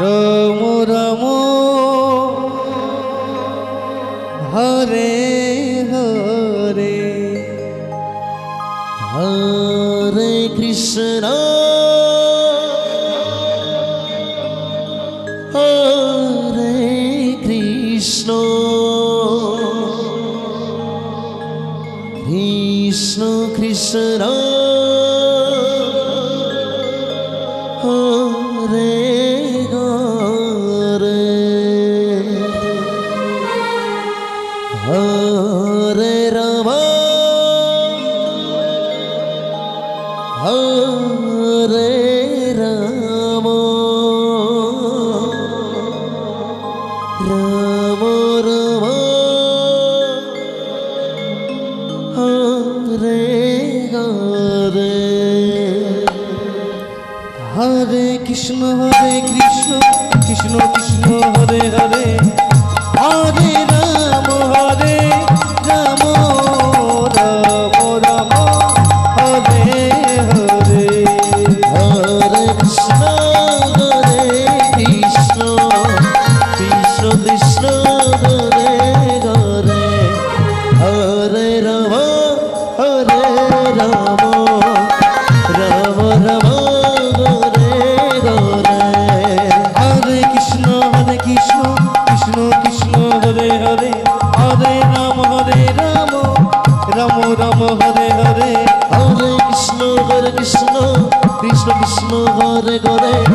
রমু রমু হরে হরে হরে কৃষ্ণ হরে কৃষ্ণ কৃষ্ণ কৃষ্ণ রে রাম। রে রাম। রাম রাম। রে রে। হরে কৃষ্ণ হরে কৃষ্ণ কৃষ্ণ কৃষ্ণ, হরে হরে। হরে রাম। করে করে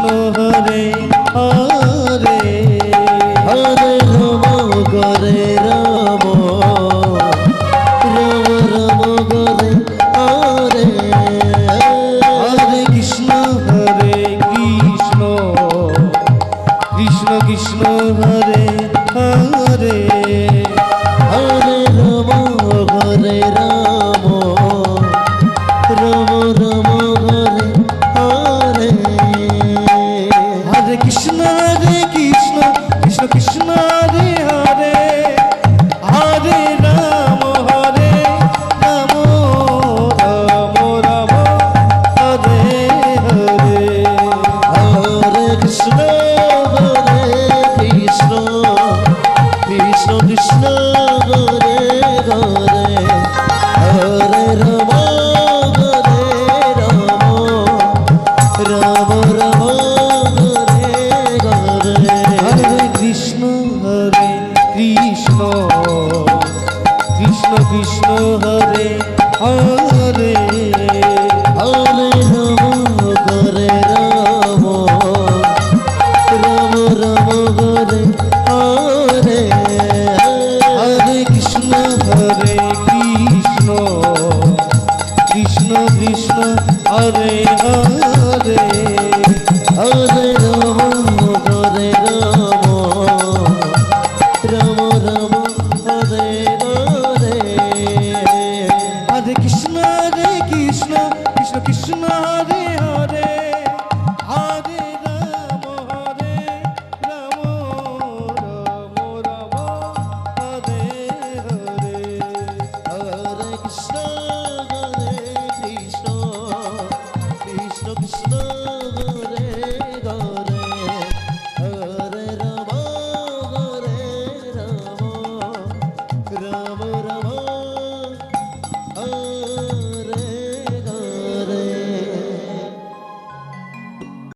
কৃষ্ণ হরে হরে হরে রাম করে রাম রাম রাম করে হরে হরে কৃষ্ণ হরে কৃষ্ণ কৃষ্ণ কৃষ্ণ, হরে হরে। হরে রাম হরে রাম। कृष्ण हरे हरे हरे